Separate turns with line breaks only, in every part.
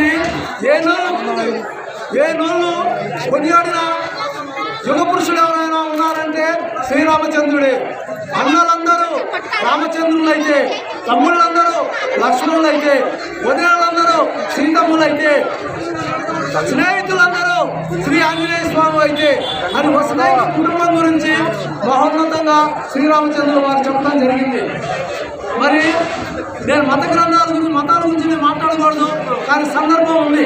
మరి ఏ నోళ్ళు ఏ నోళ్ళు కొనియాడిన యుగపురుషుడు ఎవరైనా ఉన్నారంటే శ్రీరామచంద్రుడే. అన్నలందరూ రామచంద్రులైతే తమ్ముళ్ళందరూ లక్ష్మణులైతే వదినలందరూ సీతమ్ములైతే స్నేహితులందరూ శ్రీ ఆంజనేయ స్వామి అయితే. అని వసుదైవ కుటుంబం గురించి మహోన్నతంగా శ్రీరామచంద్రుల వారు చెప్పడం జరిగింది. మరి నేను మత గ్రంథాల గురించి మతాల గురించి మాట్లాడకూడదు కానీ సందర్భం ఉంది.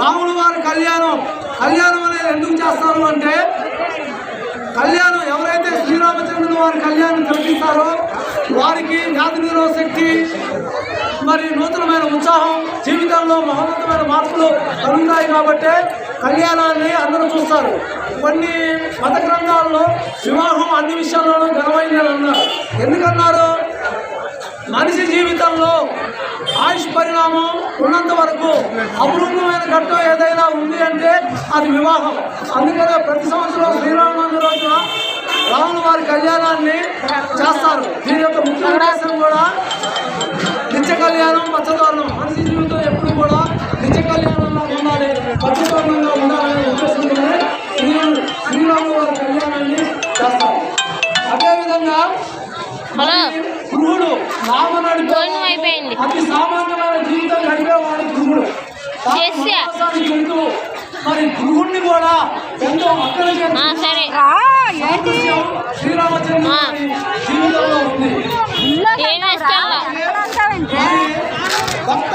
రాముల వారి కళ్యాణం కళ్యాణం అనేది ఎందుకు చేస్తారు అంటే కళ్యాణం ఎవరైతే శ్రీరామచంద్రుడు వారి కళ్యాణం జరిపిస్తారో వారికి జాతి నిరోధ శక్తి మరి నూతనమైన ఉత్సాహం జీవితంలో మహోన్నతమైన మార్పులు కలుగుతాయి కాబట్టి కళ్యాణాన్ని అందరూ చూస్తారు. కొన్ని మత గ్రంథాల్లో వివాహం అన్ని విషయాల్లోనూ ఘనమైందని అన్నారు ఎందుకన్నారు? మనిషి జీవితంలో ఆయుష్ పరిణామం ఉన్నంత వరకు అపూర్వమైన ఘట్టం ఏదైనా ఉంది అంటే అది వివాహం. అందుకనే ప్రతి సంవత్సరం శ్రీరామనవమి రోజున రాముల వారి కళ్యాణాన్ని చేస్తారు. దీని యొక్క ముఖ్య ఉద్దేశం కూడా నిత్య కళ్యాణం పచ్చదోరణం మనిషి జీవితం ఎప్పుడు కూడా నిత్య కళ్యాణంలో ఉండాలి. పచ్చదోరణంగా ఉండాలనే ఉద్దేశంతోనే శ్రీ శ్రీరాముల వారి కళ్యాణాన్ని చేస్తారు. అదేవిధంగా
హలో అయిపోయింది.
అతి సామాన్యమైన జీవితం గడిపేవాడు వెళ్తూ మరి గృహుణ్ణి కూడా ఎంతో అక్కడి
సరే.
శ్రీరామచంద్ర. జీవితంలో ఉంది. భక్త.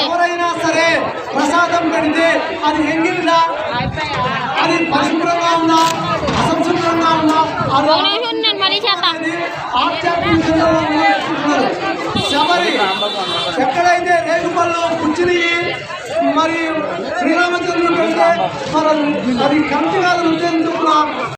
ఎవరైనా సరే ప్రసాదం పెడితే అది ఎంగిలిదా? అది పరిశుభ్రంగా ఉందా అసంశుభ్రంగా ఉందా
ఒక
అది
నిమిషం ఉండు, నేను మళ్ళీ చేస్తా
అనేది ఆధ్యాత్మికంగా ఉన్నట్టున్నారు. శబరి ఎక్కడైతే రేగుపల్లో కూర్చుని మరి శ్రీరామచంద్రుడు పెడితే మరి అది కంటి కాదు